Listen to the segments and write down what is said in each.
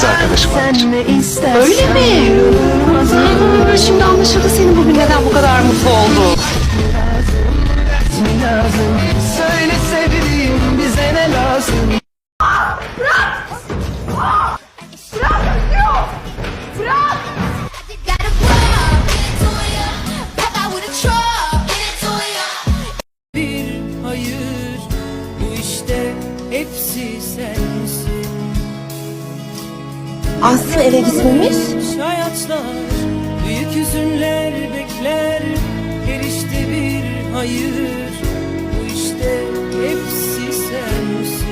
kız arkadaşım var. Sen ne istersen Öyle mi? Ha, şimdi anlaşıldı senin bugün neden bu kadar mutlu olduğun. lazım Söyle sevdiğim bize ne lazım Got a Aslı eve gitmemiş. Büyük hüzünler bekler Her işte bir hayır bu işte hepsi sensin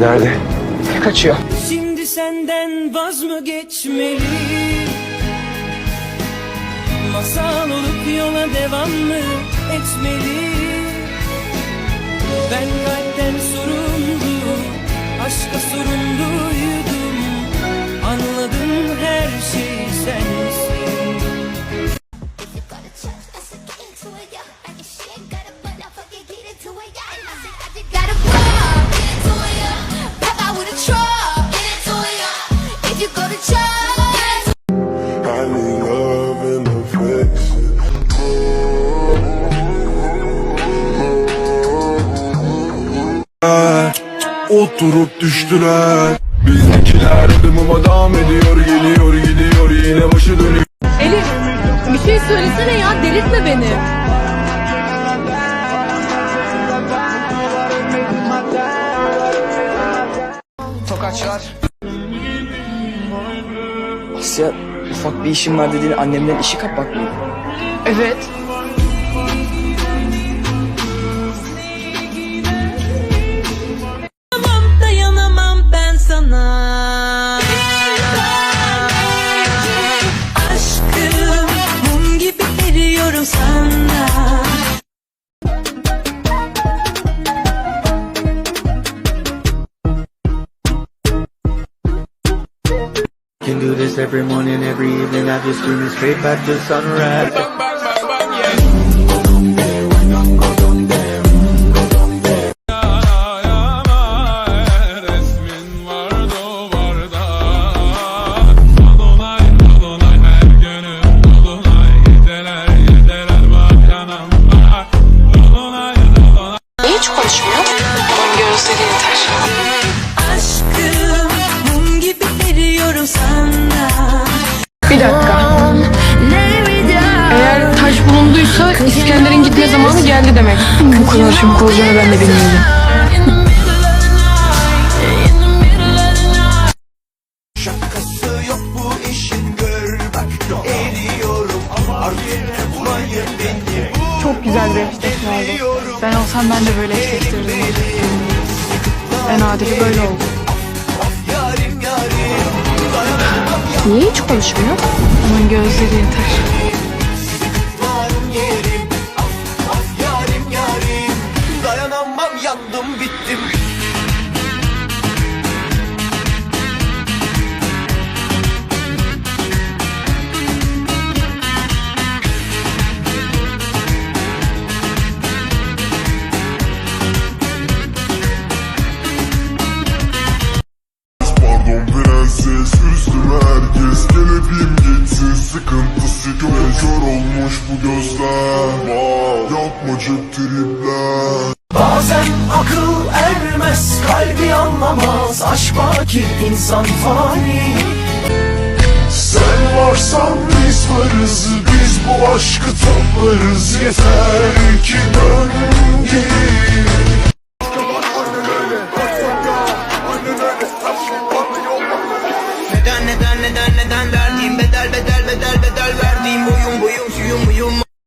Nerede? Kaçıyor. Şimdi senden vaz mı geçmeli Masal olup yola devam mı etmeli Ben kalpten sorumlu Oturup düştüler Bizdekiler adımıma devam ediyor Geliyor gidiyor yine başı dönüyor Elif bir şey söylesene ya delirtme beni. Asya ufak bir işim var dediğin annemden işi kapmak mıydı? Evet. Every morning, every evening. I just this straight back to sunrise. Bulunduysa İskender'in gitme zamanı geldi demek. Bu kadar çabuk olacağını ben de bilmiyordum. Şakası yok bu işin gör bak eriyorum artık beni Çok güzel bir eşleşme oldu. Ben olsam ben de böyle eşleştirirdim. En adili böyle oldu. yarim yarim Niye hiç konuşmuyor? Onun gözleri yeter. Yandım bittim. Sıkıntısı çok Kör olmuş bu gözler. Yapma cep tripler Aşk baki insan fani. Sen varsan biz varız Biz bu aşkı toplarız. Yeter ki dön